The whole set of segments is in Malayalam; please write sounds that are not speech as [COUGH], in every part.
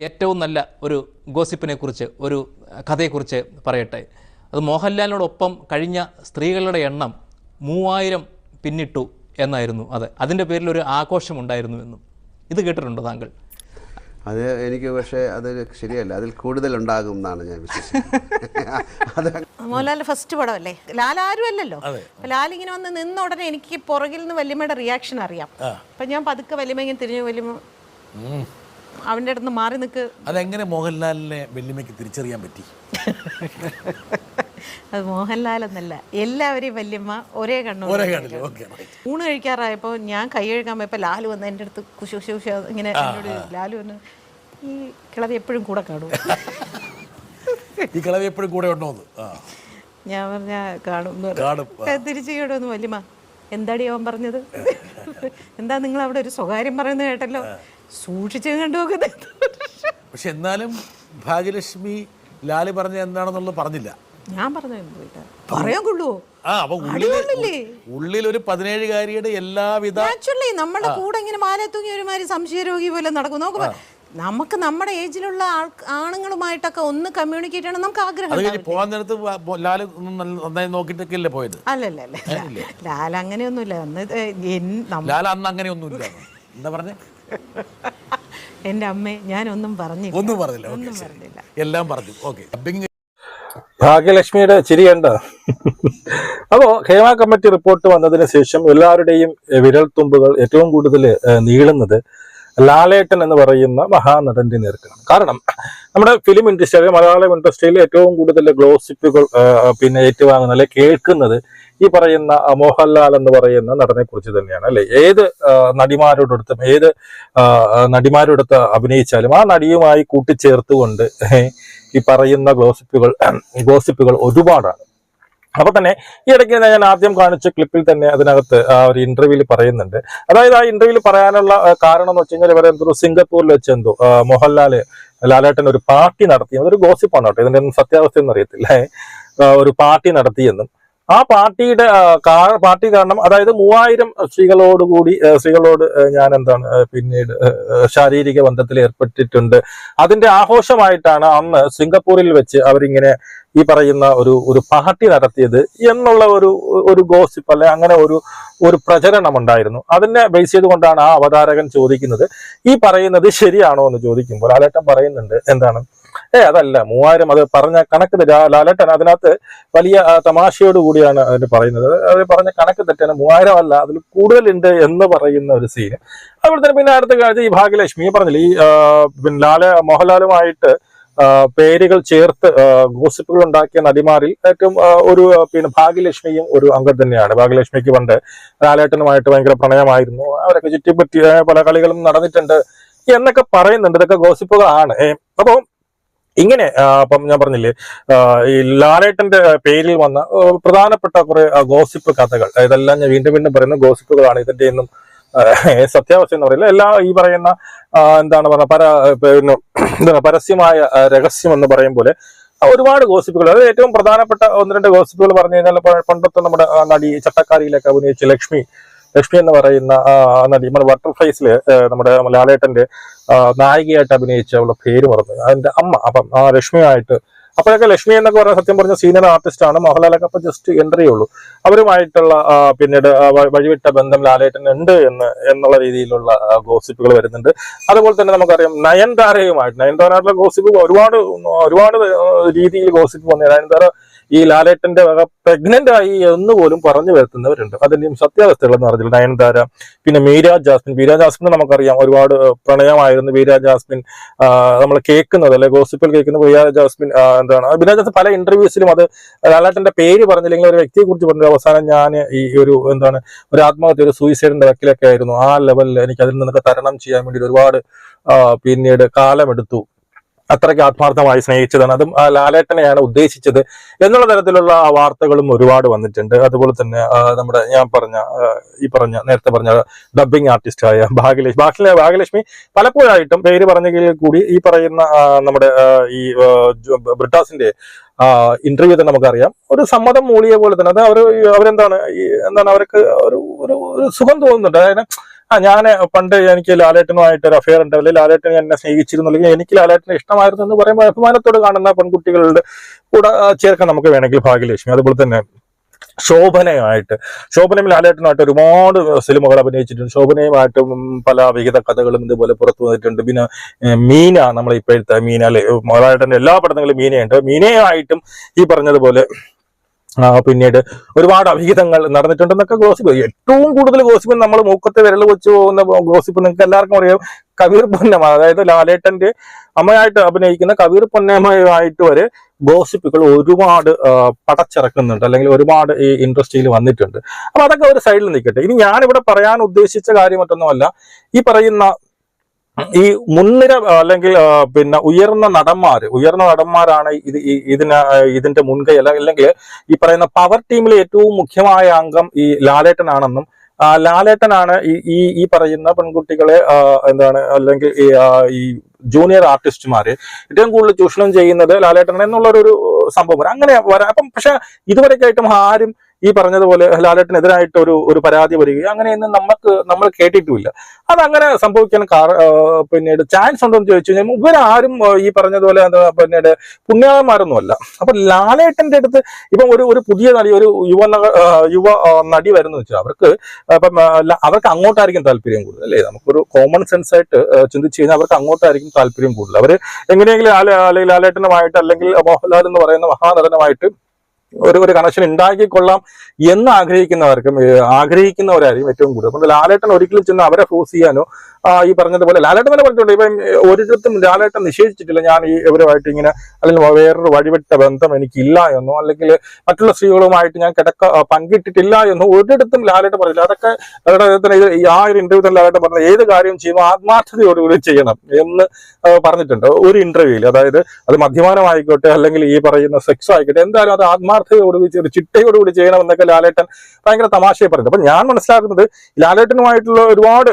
ഏറ്റവും നല്ല ഒരു ഗോസിപ്പിനെ കുറിച്ച് ഒരു കഥയെക്കുറിച്ച് പറയട്ടെ. അത് മോഹൻലാലിനോടൊപ്പം കഴിഞ്ഞ സ്ത്രീകളുടെ എണ്ണം മൂവായിരം പിന്നിട്ടു എന്നായിരുന്നു അത്. അതിന്റെ പേരിൽ ഒരു ആഘോഷമുണ്ടായിരുന്നു എന്നും. ഇത് കേട്ടിട്ടുണ്ടോ താങ്കൾ? അത് എനിക്ക് പക്ഷേ അത് ശരിയല്ല. അതിൽ കൂടുതൽ ഉണ്ടാകും എന്നാണ് ഞാൻ വിശ്വസിക്കുന്നത്. [LAUGHS] മോഹൻലാലിന്റെ ഫസ്റ്റ് പടമല്ലേ? ലാൽ ആരും അല്ലല്ലോ. ലാൽ ഇങ്ങനെ വന്ന് നിന്ന ഉടനെ എനിക്ക് പുറകിൽ നിന്ന് വല്യമ്മയുടെ റിയാക്ഷൻ അറിയാം. അപ്പൊ ഞാൻ പതുക്കെ വല്യമ്മ ഇങ്ങനെ തിരിഞ്ഞു വല്യമ്മ അവന്റെ അടുത്ത് മാറി നിൽക്ക്. അതെങ്ങനെ മോഹൻലാലിനെ വെല്ലുമയ്ക്ക് തിരിച്ചറിയാൻ പറ്റി? [LAUGHS] അത് മോഹൻലാൽ എന്നല്ല എല്ലാവരെയും വല്യമ്മ ഒരേ കണ്ണു ഊണ് കഴിക്കാറായപ്പോൾ ഞാൻ കൈ കഴുകാൻ പോയപ്പോൾ ലാലു വന്ന് എന്റെ അടുത്ത് കുശു കുശു കുശു ഇങ്ങനെ എന്നോട് ലാലു വന്ന് ഈ കിളവി എപ്പോഴും കൂടെ കാണും. [LAUGHS] ഈ കിളവി എപ്പോഴും കൂടെ ഉണ്ടോ ഞാൻ പറഞ്ഞ കാണും. തിരിച്ചു കേടോന്ന് വല്യമ്മ എന്താടി അവൻ പറഞ്ഞത്? [LAUGHS] എന്താ നിങ്ങൾ അവിടെ ഒരു സ്വകാര്യം പറയുന്നത് കേട്ടല്ലോ? സൂക്ഷിച്ച് കണ്ടു നോക്കുന്നത് പക്ഷെ എന്നാലും ഭാഗ്യലക്ഷ്മി ലാൽ പറഞ്ഞ എന്താണെന്നുള്ളത് പറഞ്ഞില്ല. ഞാൻ പറഞ്ഞു പറയാൻ കൊള്ളുവോ? ആ അപ്പൊ അടികൊള്ളില്ലേ? ഉള്ളിൽ ഒരു പതിനേഴുകാരിയുടെ എല്ലാവിധ ആക്ച്വലി നമ്മുടെ കൂടെ ഇങ്ങനെ മാല തൂങ്ങി ഒരുമാതിരി സംശയരോഗി പോലെ നടക്കും നമുക്ക് നമുക്ക് നമ്മുടെ ഏജിലുള്ള ആണുങ്ങളുമായിട്ടൊക്കെ ഒന്ന് കമ്മ്യൂണിക്കേറ്റ് ചെയ്യണം. നമുക്ക് ആഗ്രഹം പോകാൻ നേരത്ത് ലാൽ നന്നായി നോക്കിയിട്ടൊക്കെ അല്ലേ പോയത് അല്ലല്ല അല്ല ലാൽ അങ്ങനെയൊന്നുമില്ല. അന്ന് ലാൽ അന്ന് അങ്ങനെയൊന്നുമില്ല. എന്താ പറഞ്ഞേ? എന്റെ അമ്മേ ഞാൻ പറഞ്ഞില്ല. ഒന്നും പറഞ്ഞില്ല. ഒന്നും പറഞ്ഞില്ല. എല്ലാം പറഞ്ഞു. ഓക്കെ ഭാഗ്യലക്ഷ്മിയുടെ ചിരി കണ്ട അപ്പോ ഹേമ കമ്മിറ്റി റിപ്പോർട്ട് വന്നതിന് ശേഷം എല്ലാവരുടെയും വിരൽ തുമ്പുകൾ ഏറ്റവും കൂടുതൽ നീളുന്നത് ലാലേട്ടൻ എന്ന് പറയുന്ന മഹാനടന്റെ നേർക്കാണ്. കാരണം നമ്മുടെ ഫിലിം ഇൻഡസ്ട്രി അല്ലെങ്കിൽ മലയാളം ഇൻഡസ്ട്രിയിൽ ഏറ്റവും കൂടുതൽ ഗ്ലോസിപ്പുകൾ പിന്നെ ഏറ്റുവാങ്ങുന്ന അല്ലെ കേൾക്കുന്നത് ഈ പറയുന്ന മോഹൻലാൽ എന്ന് പറയുന്ന നടനെ കുറിച്ച് തന്നെയാണ് അല്ലെ? ഏത് നടിമാരോടടുത്തും ഏത് നടിമാരോടൊത്ത് അഭിനയിച്ചാലും ആ നടിയുമായി കൂട്ടിച്ചേർത്തുകൊണ്ട് ഈ പറയുന്ന ഗോസിപ്പുകൾ ഗോസിപ്പുകൾ ഒരുപാടാണ്. അപ്പൊ തന്നെ ഈ ഇടയ്ക്ക് ഞാൻ ആദ്യം കാണിച്ച ക്ലിപ്പിൽ തന്നെ അതിനകത്ത് ആ ഒരു ഇന്റർവ്യൂവിൽ പറയുന്നുണ്ട്. അതായത് ആ ഇന്റർവ്യൂവിൽ പറയാനുള്ള കാരണം എന്ന് വെച്ച് കഴിഞ്ഞാൽ ഇവരെ എന്തോ സിംഗപ്പൂരിൽ വെച്ച് എന്തോ മോഹൻലാൽ ലാലേട്ടൻ ഒരു പാർട്ടി നടത്തി അതൊരു ഗോസിപ്പാണ് കേട്ടോ. ഇതിന്റെ ഒന്നും സത്യാവസ്ഥയൊന്നും അറിയത്തില്ല. ഒരു പാർട്ടി നടത്തിയെന്നും. ആ പാർട്ടിയുടെ പാർട്ടി കാരണം അതായത് മൂവായിരം സ്ത്രീകളോട് കൂടി സ്ത്രീകളോട് ഞാൻ എന്താണ് പിന്നീട് ശാരീരിക ബന്ധത്തിൽ ഏർപ്പെട്ടിട്ടുണ്ട്. അതിന്റെ ആഘോഷമായിട്ടാണ് അന്ന് സിംഗപ്പൂരിൽ വെച്ച് അവരിങ്ങനെ ഈ പറയുന്ന ഒരു ഒരു പാർട്ടി നടത്തിയത് എന്നുള്ള ഒരു ഒരു ഗോസിപ്പ് അല്ലെ അങ്ങനെ ഒരു ഒരു പ്രചരണം ഉണ്ടായിരുന്നു. അതിനെ ബേസ് ചെയ്തുകൊണ്ടാണ് ആ അവതാരകൻ ചോദിക്കുന്നത്. ഈ പറയുന്നത് ശരിയാണോ എന്ന് ചോദിക്കുമ്പോൾ ആലേട്ടം പറയുന്നുണ്ട് എന്താണ് ഏ അതല്ല മൂവായിരം അത് പറഞ്ഞ കണക്ക് ലാലട്ടൻ അതിനകത്ത് വലിയ തമാശയോട് കൂടിയാണ് അതിന് പറയുന്നത്. അത് പറഞ്ഞ കണക്ക് തെറ്റാണ് മൂവായിരം അല്ല അതിൽ കൂടുതലുണ്ട് എന്ന് പറയുന്ന ഒരു സീന് അതുപോലെ തന്നെ പിന്നെ അടുത്ത കാഴ്ച ഈ ഭാഗ്യലക്ഷ്മി പറഞ്ഞില്ല ഈ പിന്നെ ലാല മോഹൻലാലുമായിട്ട് പേരുകൾ ചേർത്ത് ഗോസിപ്പുകൾ ഉണ്ടാക്കിയ നടിമാരിൽ ഏറ്റവും ഒരു പിന്നെ ഭാഗ്യലക്ഷ്മിയും ഒരു അംഗം തന്നെയാണ്. ഭാഗ്യലക്ഷ്മിക്ക് പണ്ട് ലാലേട്ടനുമായിട്ട് ഭയങ്കര പ്രണയമായിരുന്നു. അവരൊക്കെ ചുറ്റിപ്പറ്റി പല കളികളും നടന്നിട്ടുണ്ട് എന്നൊക്കെ പറയുന്നുണ്ട്. ഇതൊക്കെ ഗോസിപ്പുകളാണ് അപ്പൊ ഇങ്ങനെ അപ്പം ഞാൻ പറഞ്ഞില്ലേ ഈ ലാലേട്ടന്റെ പേരിൽ വന്ന പ്രധാനപ്പെട്ട കുറെ ഗോസിപ്പ് കഥകൾ. ഇതെല്ലാം ഞാൻ വീണ്ടും വീണ്ടും പറയുന്ന. ഗോസിപ്പുകളാണ് ഇതിന്റെ ഒന്നും സത്യാവസ്ഥ എന്ന് പറയില്ല എല്ലാ ഈ പറയുന്ന എന്താണ് പറഞ്ഞ പര പിന്നെ പരസ്യമായ രഹസ്യം എന്ന് പറയും പോലെ ഒരുപാട് ഗോസിപ്പുകൾ. അത് ഏറ്റവും പ്രധാനപ്പെട്ട ഒന്ന് രണ്ട് ഗോസിപ്പുകൾ പറഞ്ഞു കഴിഞ്ഞാൽ പണ്ടത്തെ നമ്മുടെ നടി ചട്ടക്കാരിയിലൊക്കെ അഭിനയിച്ച ലക്ഷ്മി ലക്ഷ്മി എന്ന് പറയുന്ന നടി നമ്മുടെ ബട്ടർഫ്ലൈസിൽ നമ്മുടെ ലാലേട്ടന്റെ നായികയായിട്ട് അഭിനയിച്ച അവളുടെ പേര് പറഞ്ഞു അതിന്റെ അമ്മ അപ്പം ആ ലക്ഷ്മിയായിട്ട് അപ്പോഴൊക്കെ ലക്ഷ്മി എന്നൊക്കെ പറഞ്ഞ സത്യം പറഞ്ഞ സീനിയർ ആർട്ടിസ്റ്റ് ആണ്. മോഹൻലാലൊക്കെ അപ്പൊ ജസ്റ്റ് എൻട്രി ഉള്ളൂ. അവരുമായിട്ടുള്ള പിന്നീട് വഴിവിട്ട ബന്ധം ലാലേട്ടൻ ഉണ്ട് എന്ന് എന്നുള്ള രീതിയിലുള്ള ഗോസിപ്പുകൾ വരുന്നുണ്ട്. അതുപോലെ തന്നെ നമുക്കറിയാം നയൻതാരയുമായിട്ട് നയൻതാരയുടെ ഗോസിപ്പ് ഒരുപാട് ഒരുപാട് രീതിയിൽ ഗോസിപ്പ് വന്നു. നയൻതാര ഈ ലാലേട്ടന്റെ വക പ്രഗ്നന്റ് ആയി എന്ന് പോലും പറഞ്ഞു വരുത്തുന്നവരുണ്ട്. അതിന്റെയും സത്യാവസ്ഥകളെന്ന് പറഞ്ഞില്ല നയൻതാര പിന്നെ മീര ജാസ്മിൻ. മീര ജാസ്മിൻ നമുക്കറിയാം ഒരുപാട് പ്രണയമായിരുന്നു. മീര ജാസ്മിൻ നമ്മൾ കേൾക്കുന്നത് അല്ലെ ഗോസിപ്പിൽ കേൾക്കുന്ന മീര ജാസ്മിൻ എന്താണ് ജാസ്മിൻ പല ഇന്റർവ്യൂസിലും അത് ലാലേട്ടന്റെ പേര് പറഞ്ഞില്ലെങ്കിൽ ഒരു വ്യക്തിയെ കുറിച്ച് പറഞ്ഞു അവസാനം ഞാൻ ഈ ഒരു എന്താണ് ഒരു ആത്മഹത്യ ഒരു സൂയിസൈഡിന്റെ വക്കിലൊക്കെ ആയിരുന്നു. ആ ലെവലിൽ എനിക്ക് അതിൽ നിന്നൊക്കെ തരണം ചെയ്യാൻ വേണ്ടി ഒരുപാട് പിന്നീട് കാലമെടുത്തു. അത്രയ്ക്ക് ആത്മാർത്ഥമായി സ്നേഹിച്ചതാണ്. അതും ലാലേട്ടനെയാണ് ഉദ്ദേശിച്ചത് എന്നുള്ള തരത്തിലുള്ള വാർത്തകളും ഒരുപാട് വന്നിട്ടുണ്ട്. അതുപോലെ തന്നെ നമ്മുടെ ഞാൻ പറഞ്ഞ ഈ പറഞ്ഞ നേരത്തെ പറഞ്ഞ ഡബിങ് ആയ ഭാഗ്യലക്ഷ്മി. ഭാഗ്യ ഭാഗ്യലക്ഷ്മി പലപ്പോഴായിട്ടും പേര് പറഞ്ഞെങ്കിൽ കൂടി ഈ പറയുന്ന നമ്മുടെ ഈ ബ്രിട്ടാസിന്റെ ഇന്റർവ്യൂ തന്നെ നമുക്കറിയാം. ഒരു സമ്മതം മൂളിയ പോലെ തന്നെ അത് അവർ അവരെന്താണ് എന്താണ് അവർക്ക് ഒരു ഒരു സുഖം തോന്നുന്നുണ്ട്. അതായത് ആ ഞാൻ പണ്ട് എനിക്ക് ലാലേട്ടനുമായിട്ട് ഒരു അഫയർ ഉണ്ട് അല്ലെങ്കിൽ ലാലേട്ടൻ എന്നെ സ്നേഹിച്ചിരുന്നു. അല്ലെങ്കിൽ എനിക്ക് ലാലേട്ടനെ ഇഷ്ടമായിരുന്നു എന്ന് പറയുമ്പോൾ അഭിമാനത്തോട് കാണുന്ന പെൺകുട്ടികളുടെ കൂടെ ചേർക്കാൻ നമുക്ക് വേണമെങ്കിൽ ഭാഗ്യലക്ഷ്മി. അതുപോലെ തന്നെ ശോഭനയുമായിട്ട് ശോഭനയും ലാലേട്ടനുമായിട്ട് ഒരുപാട് സിനിമകൾ അഭിനയിച്ചിട്ടുണ്ട്. ശോഭനയുമായിട്ടും പല വിഹിത കഥകളും ഇതുപോലെ പുറത്തു വന്നിട്ടുണ്ട്. പിന്നെ മീന നമ്മളെ ഇപ്പോഴത്തെ മീന അല്ലെ? ലാലേട്ടന്റെ എല്ലാ പടങ്ങളിലും മീനയുണ്ട്. മീനയുമായിട്ടും ഈ പറഞ്ഞതുപോലെ പിന്നീട് ഒരുപാട് അഭിഹിതങ്ങൾ നടന്നിട്ടുണ്ടെന്നൊക്കെ ഗോസിപ്പ് ഏറ്റവും കൂടുതൽ ഗോസിപ്പ് നമ്മൾ മൂക്കത്തെ വിരൽ വെച്ച് പോകുന്ന ഗോസിപ്പ് നിങ്ങൾക്ക് എല്ലാവർക്കും അറിയാം. കവീർ പൊന്നമ്മ അതായത് ലാലേട്ടന്റെ അമ്മയായിട്ട് അഭിനയിക്കുന്ന കവീർ പൊന്നമ്മയുമായിട്ട് വരെ ഗോസിപ്പുകൾ ഒരുപാട് പടച്ചിറക്കുന്നുണ്ട്. അല്ലെങ്കിൽ ഒരുപാട് ഈ ഇൻഡസ്ട്രിയിൽ വന്നിട്ടുണ്ട്. അപ്പൊ അതൊക്കെ ഒരു സൈഡിൽ നിൽക്കട്ടെ. ഇനി ഞാനിവിടെ പറയാൻ ഉദ്ദേശിച്ച കാര്യം മറ്റൊന്നുമല്ല. ഈ പറയുന്ന ഈ മുൻനിര അല്ലെങ്കിൽ പിന്നെ ഉയർന്ന നടന്മാർ ഉയർന്ന നടന്മാരാണ് ഇത് ഇതിന് ഇതിന്റെ മുൻകൈ അല്ല അല്ലെങ്കിൽ ഈ പറയുന്ന പവർ ടീമിലെ ഏറ്റവും മുഖ്യമായ അംഗം ഈ ലാലേട്ടനാണെന്നും ലാലേട്ടനാണ് ഈ ഈ പറയുന്ന പെൺകുട്ടികളെ എന്താണ് അല്ലെങ്കിൽ ഈ, ജൂനിയർ ആർട്ടിസ്റ്റുമാര് ഏറ്റവും കൂടുതൽ ചൂഷണം ചെയ്യുന്നത് ലാലേട്ടൻ എന്നുള്ളൊരു സംഭവം. അങ്ങനെ വരാം അപ്പം പക്ഷെ ഇതുവരെയൊക്കെയായിട്ടും ആരും ഈ പറഞ്ഞതുപോലെ ലാലേട്ടനെതിരായിട്ട് ഒരു ഒരു പരാതി വരികയോ അങ്ങനെയൊന്നും നമുക്ക് നമ്മൾ കേട്ടിട്ടുമില്ല. അതങ്ങനെ സംഭവിക്കാൻ പിന്നീട് ചാൻസ് ഉണ്ടോ എന്ന് ചോദിച്ചു കഴിഞ്ഞാൽ ഇവരാരും ഈ പറഞ്ഞതുപോലെ എന്താ പിന്നീട് പുണ്യാളന്മാരൊന്നുമല്ല. അപ്പൊ ലാലേട്ടന്റെ അടുത്ത് ഇപ്പം ഒരു ഒരു പുതിയ നടി ഒരു യുവ യുവ നടി വരുന്ന വെച്ചാൽ അവർക്ക് അപ്പം അവർക്ക് അങ്ങോട്ടായിരിക്കും താല്പര്യം കൂടുതൽ അല്ലേ? നമുക്കൊരു കോമൺ സെൻസ് ആയിട്ട് ചിന്തിച്ചു കഴിഞ്ഞാൽ അവർക്ക് അങ്ങോട്ടായിരിക്കും താല്പര്യം കൂടുതൽ. അവർ എങ്ങനെയെങ്കിലും ലാല അല്ലെങ്കിൽ ലാലേട്ടനുമായിട്ട് അല്ലെങ്കിൽ മോഹൻലാൽ എന്ന് പറയുന്ന മഹാനടനുമായിട്ട് ഒരു ഒരു കണക്ഷൻ ഉണ്ടാക്കിക്കൊള്ളാം എന്ന് ആഗ്രഹിക്കുന്നവർക്കും ആഗ്രഹിക്കുന്നവരായിരിക്കും ഏറ്റവും കൂടുതൽ. അതുകൊണ്ട് ലാലേട്ടൻ ഒരിക്കലും ചെന്ന് അവരെ ഫോഴ്സ് ചെയ്യാനോ ഈ പറഞ്ഞതുപോലെ ലാലേട്ടൻ തന്നെ പറഞ്ഞിട്ടുണ്ട്. ഇപ്പം ഒരിടത്തും ലാലേട്ടൻ നിഷേധിച്ചിട്ടില്ല. ഞാൻ ഈ ഇവരുമായിട്ട് ഇങ്ങനെ അല്ലെങ്കിൽ വേറൊരു വഴിവിട്ട ബന്ധം എനിക്കില്ല എന്നോ അല്ലെങ്കിൽ മറ്റുള്ള സ്ത്രീകളുമായിട്ട് ഞാൻ കിടക്ക പങ്കിട്ടിട്ടില്ല എന്നോ ഒരിടത്തും ലാലേട്ടൻ പറഞ്ഞില്ല. അതൊക്കെ ലാലേട്ടൻ ആ ഒരു ഇന്റർവ്യൂ തന്നെ ലാലേട്ടൻ പറഞ്ഞത് ഏത് കാര്യം ചെയ്യുമ്പോൾ ആത്മാർത്ഥതയോടുകൂടി ചെയ്യണം എന്ന് പറഞ്ഞിട്ടുണ്ട്. ഒരു ഇന്റർവ്യൂവിൽ അതായത് അത് മദ്യപാനമായിക്കോട്ടെ അല്ലെങ്കിൽ ഈ പറയുന്ന സെക്സ് ആയിക്കോട്ടെ എന്തായാലും അത് ആത്മാർത്ഥതയോടുകൂടി ഒരു ചിട്ടയോടുകൂടി ചെയ്യണമെന്നൊക്കെ ലാലേട്ടൻ ഭയങ്കര തമാശയെ പറയുന്നത് അപ്പൊ ഞാൻ മനസ്സിലാക്കുന്നത് ലാലേട്ടനുമായിട്ടുള്ള ഒരുപാട്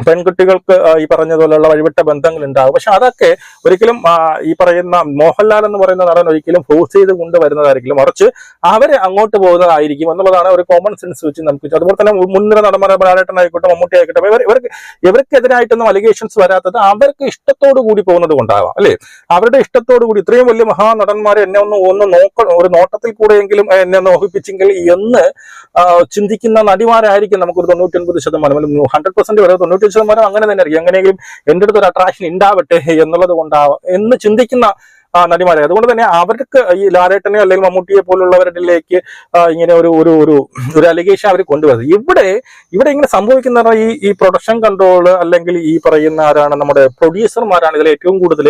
പെൺകുട്ടികൾക്ക് ഈ പറഞ്ഞതുപോലെയുള്ള വഴിവിട്ട ബന്ധങ്ങൾ ഉണ്ടാകും പക്ഷെ അതൊക്കെ ഒരിക്കലും ഈ പറയുന്ന മോഹൻലാൽ എന്ന് പറയുന്ന നടൻ ഒരിക്കലും ഫോഴ്സ് ചെയ്ത് കൊണ്ടുവരുന്നതായിരിക്കും മറിച്ച് അവരെ അങ്ങോട്ട് പോകുന്നതായിരിക്കും എന്നുള്ളതാണ് ഒരു കോമൺ സെൻസ് വെച്ച് നമുക്ക് അതുപോലെ തന്നെ മുൻനിര നടന്മാരെ ബാലേട്ടനായിക്കോട്ടെ മമ്മൂട്ടി ആയിക്കോട്ടെ ഇവർ ഇവർക്ക് ഇവർക്കെതിരായിട്ടൊന്നും അലിഗേഷൻസ് വരാത്തത് അവർക്ക് ഇഷ്ടത്തോടു കൂടി പോകുന്നത് കൊണ്ടാവാം അല്ലേ? അവരുടെ ഇഷ്ടത്തോടു കൂടി ഇത്രയും വലിയ മഹാനടന്മാരെ എന്നെ ഒന്ന് ഒന്ന് നോക്ക ഒരു നോട്ടത്തിൽ കൂടെയെങ്കിലും എന്നെ ഒന്ന് മോഹിപ്പിച്ചെങ്കിൽ എന്ന് ചിന്തിക്കുന്ന നടിമാരായിരിക്കും നമുക്കൊരു തൊണ്ണൂറ്റൊൻപത് ശതമാനം അല്ലെങ്കിൽ ഹൺഡ്രഡ് പെർസെന്റ് വരെ തൊണ്ണൂറ്റി ശതമാനം അങ്ങനെ തന്നെ ആയിരിക്കും. എങ്ങനെയെങ്കിലും എന്റെ അടുത്ത് ഒരു അട്രാക്ഷൻ ഉണ്ടാവട്ടെ എന്നുള്ളത് കൊണ്ടാവാം എന്ന് ചിന്തിക്കുന്ന നടിമാരെ. അതുകൊണ്ട് തന്നെ അവർക്ക് ഈ ലാലേട്ടനെ അല്ലെങ്കിൽ മമ്മൂട്ടിയെ പോലുള്ളവരിലേക്ക് ഇങ്ങനെ ഒരു ഒരു ഒരു ഒരു അലിഗേഷൻ അവർ കൊണ്ടുവരുന്നത്. ഇവിടെ ഇവിടെ ഇങ്ങനെ സംഭവിക്കുന്ന ഈ ഈ പ്രൊഡക്ഷൻ കൺട്രോൾ അല്ലെങ്കിൽ ഈ പറയുന്ന ആരാണ് നമ്മുടെ പ്രൊഡ്യൂസർമാരാണ് ഇതിൽ ഏറ്റവും കൂടുതൽ.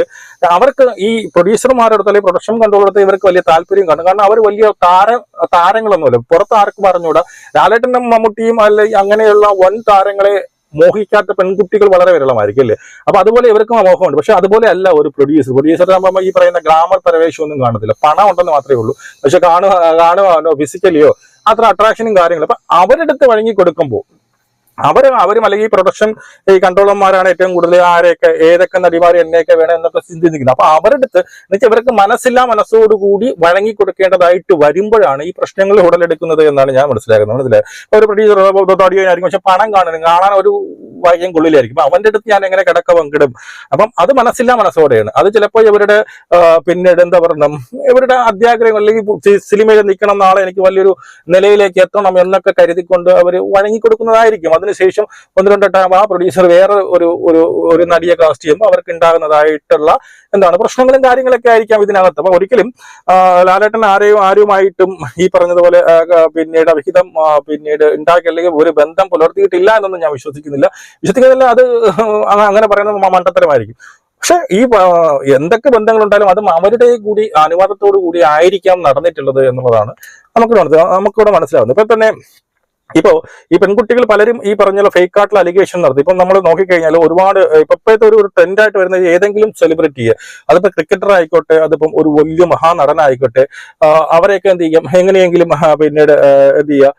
അവർക്ക് ഈ പ്രൊഡ്യൂസർമാരുടെ അല്ലെങ്കിൽ പ്രൊഡക്ഷൻ കൺട്രോൾ അടുത്ത് ഇവർക്ക് വലിയ താല്പര്യം കാണും. കാരണം അവർ വലിയ താര താരങ്ങളൊന്നുമല്ല. പുറത്ത് ആർക്കും പറഞ്ഞുകൂടാ ലാലേട്ടനും മമ്മൂട്ടിയും അല്ലെങ്കിൽ അങ്ങനെയുള്ള വൻ താരങ്ങളെ മോഹിക്കാത്ത പെൺകുട്ടികൾ വളരെ വിരളമായിരിക്കും അല്ലേ? അപ്പൊ അതുപോലെ ഇവർക്കും ആ മോഹമുണ്ട്. പക്ഷെ അതുപോലെ അല്ല ഒരു പ്രൊഡ്യൂസർ പ്രൊഡ്യൂസർ ആകുമ്പോൾ ഈ പറയുന്ന ഗ്ലാമർ പരവേശം ഒന്നും കാണത്തില്ല. പണം ഉണ്ടെന്ന് മാത്രമേ ഉള്ളൂ. പക്ഷെ കാണുക കാണുവാനോ ഫിസിക്കലിയോ അത്ര അട്രാക്ഷനും കാര്യങ്ങളും. അപ്പൊ അവരെടുത്ത് വഴങ്ങി കൊടുക്കുമ്പോൾ അവർ അവരും അല്ലെങ്കിൽ ഈ പ്രൊഡക്ഷൻ ഈ കൺട്രോളർമാരാണ് ഏറ്റവും കൂടുതൽ ആരെയൊക്കെ ഏതൊക്കെ നടിമാർ എന്നെയൊക്കെ വേണം എന്നൊക്കെ ചിന്തിക്കുന്നത്. അപ്പൊ അവരുടെ അടുത്ത് എന്നുവെച്ചാൽ ഇവർക്ക് മനസ്സില്ലാ മനസ്സോടുകൂടി വഴങ്ങി കൊടുക്കേണ്ടതായിട്ട് വരുമ്പോഴാണ് ഈ പ്രശ്നങ്ങൾ ഉടലെടുക്കുന്നത് എന്നാണ് ഞാൻ മനസ്സിലാക്കുന്നത്. മനസ്സിലായത് ഒരു പ്രൊഡ്യൂസർ തടിയായിരിക്കും പക്ഷെ പണം കാണുന്നു കാണാൻ ഒരു വാക്യം കൊള്ളിലായിരിക്കും അപ്പൊ അവന്റെ അടുത്ത് ഞാൻ എങ്ങനെ കിടക്ക പങ്കിടും? അപ്പം അത് മനസ്സില്ലാ മനസ്സോടെയാണ്. അത് ചിലപ്പോൾ ഇവരുടെ പിന്നീട് എന്താ പറയണം ഇവരുടെ അത്യാഗ്രഹം അല്ലെങ്കിൽ സിനിമയിൽ നിൽക്കണം നാളെ എനിക്ക് വലിയൊരു നിലയിലേക്ക് എത്തണം എന്നൊക്കെ കരുതിക്കൊണ്ട് അവർ വഴങ്ങിക്കൊടുക്കുന്നതായിരിക്കും. അതിനുശേഷം ഒന്ന് രണ്ട് ടൈം ആ പ്രൊഡ്യൂസർ വേറെ ഒരു ഒരു ഒരു നടിയെ കാസ്റ്റ് ചെയ്യുമ്പോൾ അവർക്ക് ഉണ്ടാകുന്നതായിട്ടുള്ള എന്താണ് പ്രശ്നങ്ങളും കാര്യങ്ങളൊക്കെ ആയിരിക്കാം ഇതിനകത്ത്. അപ്പൊ ഒരിക്കലും ലാലേട്ടൻ ആരെയും ആരുമായിട്ടും ഈ പറഞ്ഞതുപോലെ പിന്നീട് അവിഹിതം പിന്നീട് ഉണ്ടാക്കി അല്ലെങ്കിൽ ഒരു ബന്ധം പുലർത്തിയിട്ടില്ല എന്നൊന്നും ഞാൻ വിശ്വസിക്കുന്നില്ല. വിശ്വസിക്കുന്നില്ല അത് അങ്ങനെ പറയുന്നത് മണ്ടത്തരമായിരിക്കും. പക്ഷെ ഈ എന്തൊക്കെ ബന്ധങ്ങൾ ബന്ധങ്ങളുണ്ടായാലും അത് അവരുടെ കൂടി അനുവാദത്തോടു കൂടി ആയിരിക്കാം നടന്നിട്ടുള്ളത് എന്നുള്ളതാണ് നമുക്ക് നമുക്കിവിടെ മനസ്സിലാവുന്നത്. ഇപ്പൊ തന്നെ ഇപ്പോ ഈ പെൺകുട്ടികൾ പലരും ഈ പറഞ്ഞ ഫേക്ക് ആയിട്ടുള്ള അലിഗേഷൻ നടത്തി. ഇപ്പം നമ്മൾ നോക്കിക്കഴിഞ്ഞാൽ ഒരുപാട് ഇപ്പൊ ഇപ്പോഴത്തെ ഒരു ട്രെൻഡ് ആയിട്ട് വരുന്ന ഏതെങ്കിലും സെലിബ്രിറ്റിയെ അതിപ്പോ ക്രിക്കറ്റർ ആയിക്കോട്ടെ അതിപ്പം ഒരു വലിയ മഹാനടനായിക്കോട്ടെ അവരെയൊക്കെ എന്ത് ചെയ്യാം? എങ്ങനെയെങ്കിലും പിന്നീട് എന്ത് ചെയ്യുക?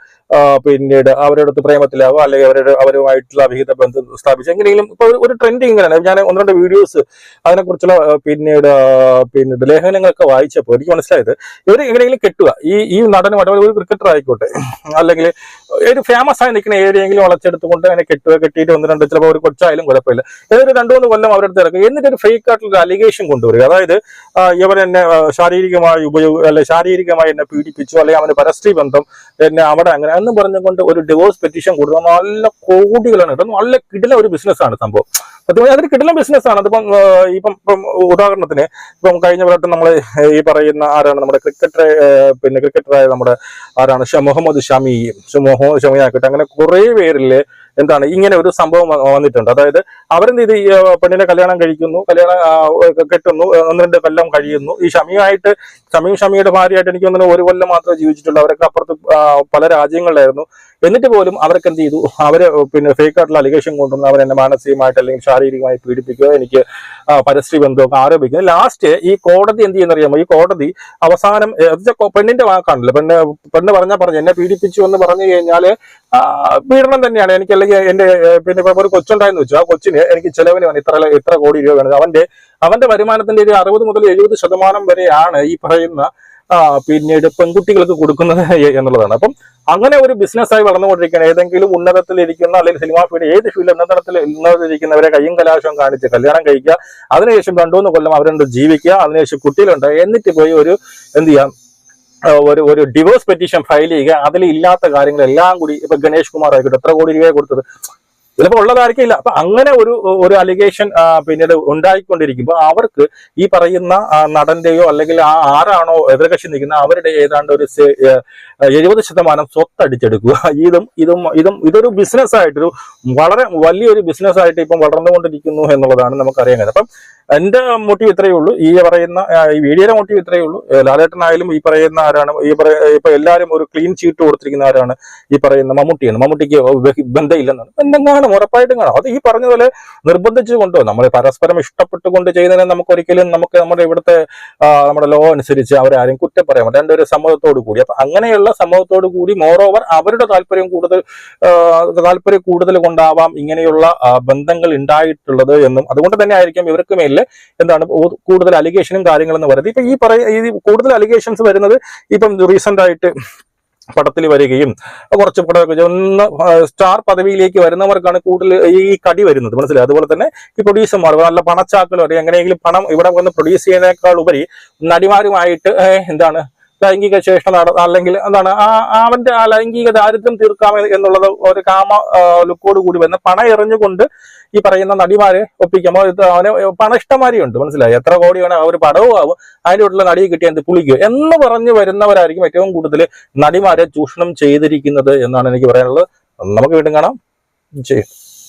പിന്നീട് അവരുടെ അടുത്ത് പ്രേമത്തിലാവുക അല്ലെങ്കിൽ അവരുടെ അവരുമായിട്ടുള്ള അഭിഹിത ബന്ധം സ്ഥാപിച്ച് എങ്ങനെയെങ്കിലും ഇപ്പൊ ഒരു- ട്രെൻഡ് ഇങ്ങനെയാണ്. ഞാൻ ഒന്ന് രണ്ട് വീഡിയോസ് അതിനെക്കുറിച്ചുള്ള പിന്നീട് പിന്നീട് ലേഖനങ്ങളൊക്കെ വായിച്ചപ്പോൾ എനിക്ക് മനസ്സിലായത് ഇവർ എങ്ങനെയെങ്കിലും കെട്ടുക. ഈ ഈ നടനുമായിട്ട് ഒരു ക്രിക്കറ്റർ ആയിക്കോട്ടെ അല്ലെങ്കിൽ ഒരു ഫേമസ് ആയി നിൽക്കുന്ന ഏരിയെങ്കിലും വളച്ചെടുത്തുകൊണ്ട് അങ്ങനെ കെട്ടുക കെട്ടിയിട്ട് ഒന്ന് രണ്ട് ചിലപ്പോൾ ഒരു കൊച്ചായാലും കുഴപ്പമില്ല. ഏതൊരു രണ്ടു മൂന്ന് കൊല്ലം അവരുടെ ഇറക്കുക. എന്നിട്ട് ഒരു ഫേക്ക് ആയിട്ടുള്ള അലിഗേഷൻ കൊണ്ടുവരിക. അതായത് ഇവർ എന്നെ ശാരീരികമായി ഉപയോഗ അല്ലെ ശാരീരികമായി എന്നെ പീഡിപ്പിച്ചു അല്ലെങ്കിൽ അവന് പരസ്ത്രീ ബന്ധം എന്നെ അവിടെ അങ്ങനെ എന്ന് പറഞ്ഞുകൊണ്ട് ഒരു ഡിവോഴ്സ് പെറ്റീഷൻ കൊടുക്കുക നല്ല കോടികളാണ് കേട്ടോ. നല്ല കിടില ഒരു ബിസിനസ്സാണ് സംഭവം. സത്യം അതൊരു ബിസിനസ് ബിസിനസ്സാണ് അതിപ്പം ഇപ്പം ഇപ്പം ഉദാഹരണത്തിന് ഇപ്പം കഴിഞ്ഞ പ്രാവശ്യം നമ്മൾ ഈ പറയുന്ന ആരാണ് നമ്മുടെ ക്രിക്കറ്റർ പിന്നെ ക്രിക്കറ്ററായ നമ്മുടെ ആരാണ്? ഷ മുഹമ്മദ് ഷമി ഷ മുഹമ്മദ് ഷമി ആക്കട്ടെ അങ്ങനെ കുറേ പേരിൽ എന്താണ് ഇങ്ങനെ ഒരു സംഭവം വന്നിട്ടുണ്ട്. അതായത് അവരെന്ത് ഈ പെണ്ണിനെ കല്യാണം കഴിക്കുന്നു കല്യാണം കെട്ടുന്നു ഒന്ന് രണ്ട് കൊല്ലം കഴിയുന്നു. ഈ ഷമിയായിട്ട് ഷമിയും ഷമിയുടെ ഭാര്യയായിട്ട് എനിക്ക് തോന്നുന്നു ഒരു കൊല്ലം മാത്രമേ ജീവിച്ചിട്ടുള്ളൂ. അവരൊക്കെ അപ്പുറത്ത് പല രാജ്യങ്ങളിലായിരുന്നു. എന്നിട്ട് പോലും അവർക്ക് എന്ത് ചെയ്തു? അവരെ പിന്നെ ഫേക്ക് ആയിട്ടുള്ള അലിഗേഷൻ കൊണ്ടുവന്ന് അവരെന്നെ മാനസികമായിട്ട് അല്ലെങ്കിൽ ശാരീരികമായി പീഡിപ്പിക്കുക എനിക്ക് പരസ്യ ബന്ധമൊക്കെ ആരോപിക്കുന്നത് ലാസ്റ്റ് ഈ കോടതി എന്ത് ചെയ്യുന്നറിയാമോ ഈ കോടതി അവസാനം പെണ്ണിന്റെ വാക്കാണല്ലോ. പെണ്ണ് പെണ്ണ് പറഞ്ഞാൽ പറഞ്ഞു എന്നെ പീഡിപ്പിച്ചു എന്ന് പറഞ്ഞു കഴിഞ്ഞാൽ പീഡനം തന്നെയാണ്. എനിക്ക് അല്ലെങ്കിൽ എന്റെ പിന്നെ ഒരു കൊച്ചുണ്ടായെന്ന് വെച്ചു ആ കൊച്ചിന് എനിക്ക് ചെലവിന് വേണം ഇത്ര ഇത്ര കോടി രൂപ വേണം. അവന്റെ അവന്റെ വരുമാനത്തിന്റെ ഒരു അറുപത് മുതൽ എഴുപത് ശതമാനം വരെയാണ് ഈ പറയുന്ന പിന്നീട് പെൺകുട്ടികൾക്ക് കൊടുക്കുന്നത് എന്നുള്ളതാണ്. അപ്പം അങ്ങനെ ഒരു ബിസിനസ്സായി വളർന്നുകൊണ്ടിരിക്കുന്ന ഏതെങ്കിലും ഉന്നതത്തിലിരിക്കുന്ന അല്ലെങ്കിൽ സിനിമാ ഫീൽഡ് ഏത് ഫീൽഡ് ഉന്നതത്തിൽ ഉന്നതത്തിലിരിക്കുന്നവരെ കയ്യും കലാശവും കാണിച്ച് കല്യാണം കഴിക്കുക അതിനുശേഷം രണ്ടു മൂന്ന് കൊല്ലം അവരുണ്ട് ജീവിക്കുക അതിനുശേഷം കുട്ടികളുണ്ട്. എന്നിട്ട് പോയി ഒരു എന്ത് ചെയ്യാം? ഒരു ഒരു ഡിവോഴ്സ് പെറ്റീഷൻ ഫയൽ ചെയ്യുക. അതിൽ ഇല്ലാത്ത കാര്യങ്ങളെല്ലാം കൂടി ഇപ്പൊ ഗണേഷ് കുമാർ ആയിക്കോട്ടെ എത്ര കോടി രൂപയെ കൊടുത്തത്? ചിലപ്പോൾ ഉള്ളതായിരിക്കില്ല. അപ്പൊ അങ്ങനെ ഒരു ഒരു അലിഗേഷൻ പിന്നീട് ഉണ്ടായിക്കൊണ്ടിരിക്കുമ്പോൾ അവർക്ക് ഈ പറയുന്ന നടന്റെയോ അല്ലെങ്കിൽ ആ ആരാണോ എതിർകക്ഷി നിൽക്കുന്ന അവരുടെ ഏതാണ്ട് ഒരു എഴുപത് ശതമാനം സ്വത്ത് അടിച്ചെടുക്കുക ഇതും ഇതും ഇതും ഇതൊരു ബിസിനസ് ആയിട്ടൊരു വളരെ വലിയൊരു ബിസിനസ് ആയിട്ട് ഇപ്പം വളർന്നുകൊണ്ടിരിക്കുന്നു എന്നുള്ളതാണ് നമുക്കറിയാൻ കഴിയുന്നത്. അപ്പം എന്റെ മോട്ടീവ് ഇത്രയേ ഉള്ളൂ. ഈ പറയുന്ന ഈ വീഡിയോയുടെ മോട്ടീവ് ഇത്രയേ ഉള്ളൂ. ലാലേട്ടനായാലും ഈ പറയുന്ന ആരാണ് ഈ ഇപ്പൊ എല്ലാവരും ഒരു ക്ലീൻ ചീറ്റ് കൊടുത്തിരിക്കുന്ന ആരാണ് ഈ പറയുന്ന മമ്മൂട്ടിയാണ്. മമ്മൂട്ടിക്ക് ബന്ധമില്ലെന്നാണ്. ബന്ധം കാണും ഉറപ്പായിട്ടും കാണും. അത് ഈ പറഞ്ഞ പോലെ നിർബന്ധിച്ചു കൊണ്ടോ നമ്മൾ പരസ്പരം ഇഷ്ടപ്പെട്ടുകൊണ്ട് ചെയ്യുന്നതിന് നമുക്ക് ഒരിക്കലും നമുക്ക് നമ്മുടെ ഇവിടുത്തെ നമ്മുടെ ലോ അനുസരിച്ച് അവരെ ആരും കുറ്റം പറയാൻ പറ്റില്ല. ഒരു സമ്മതത്തോടു കൂടി. അപ്പൊ അങ്ങനെയുള്ള സമ്മതത്തോടു കൂടി മോറോവർ അവരുടെ താല്പര്യം കൂടുതൽ താല്പര്യം കൂടുതൽ കൊണ്ടാവാം ഇങ്ങനെയുള്ള ബന്ധങ്ങൾ ഉണ്ടായിട്ടുള്ളത് എന്നും. അതുകൊണ്ട് തന്നെ ആയിരിക്കും ഇവർക്ക് മേലിൽ എന്താണ് കൂടുതൽ അലിഗേഷനും കാര്യങ്ങളെന്ന് പറയുന്നത്. ഇപ്പൊ ഈ പറയ ഈ കൂടുതൽ അലിഗേഷൻസ് വരുന്നത് ഇപ്പം റീസെന്റ് ആയിട്ട് പടത്തിൽ വരികയും കുറച്ച് പടമൊക്കെ ഒന്ന് സ്റ്റാർ പദവിയിലേക്ക് വരുന്നവർക്കാണ് കൂടുതൽ ഈ കടി വരുന്നത്. മനസ്സിലായി? അതുപോലെ തന്നെ ഈ പ്രൊഡ്യൂസർമാർ നല്ല പണച്ചാക്കലോ അല്ലെങ്കിൽ എങ്ങനെയെങ്കിലും പണം ഇവിടെ വന്ന് പ്രൊഡ്യൂസ് ചെയ്യുന്നതിനേക്കാൾ ഉപരി നടിമാരുമായിട്ട് എന്താണ് ലൈംഗിക ശേഷ നട അല്ലെങ്കിൽ എന്താണ് ആ അവന്റെ ആ ലൈംഗിക ദാരിദ്ര്യം തീർക്കാം എന്നുള്ളത് ഒരു കാമ ലുക്കോട് കൂടി വന്ന് പണം എറിഞ്ഞുകൊണ്ട് ഈ പറയുന്ന നടിമാരെ ഒപ്പിക്കുമ്പോൾ അവന് പണിഷ്ടമാരിയുണ്ട് മനസ്സിലായി? എത്ര കോടി വേണം ഒരു പടവും ആവും അതിന്റെ ഉള്ള നടിയെ കിട്ടിയാൽ എന്ത് പുളിക്കുക എന്ന് പറഞ്ഞു വരുന്നവരായിരിക്കും ഏറ്റവും കൂടുതൽ നടിമാരെ ചൂഷണം ചെയ്തിരിക്കുന്നത് എന്നാണ് എനിക്ക് പറയാനുള്ളത്. നമുക്ക് വീണ്ടും കാണാം. ചെയ്യും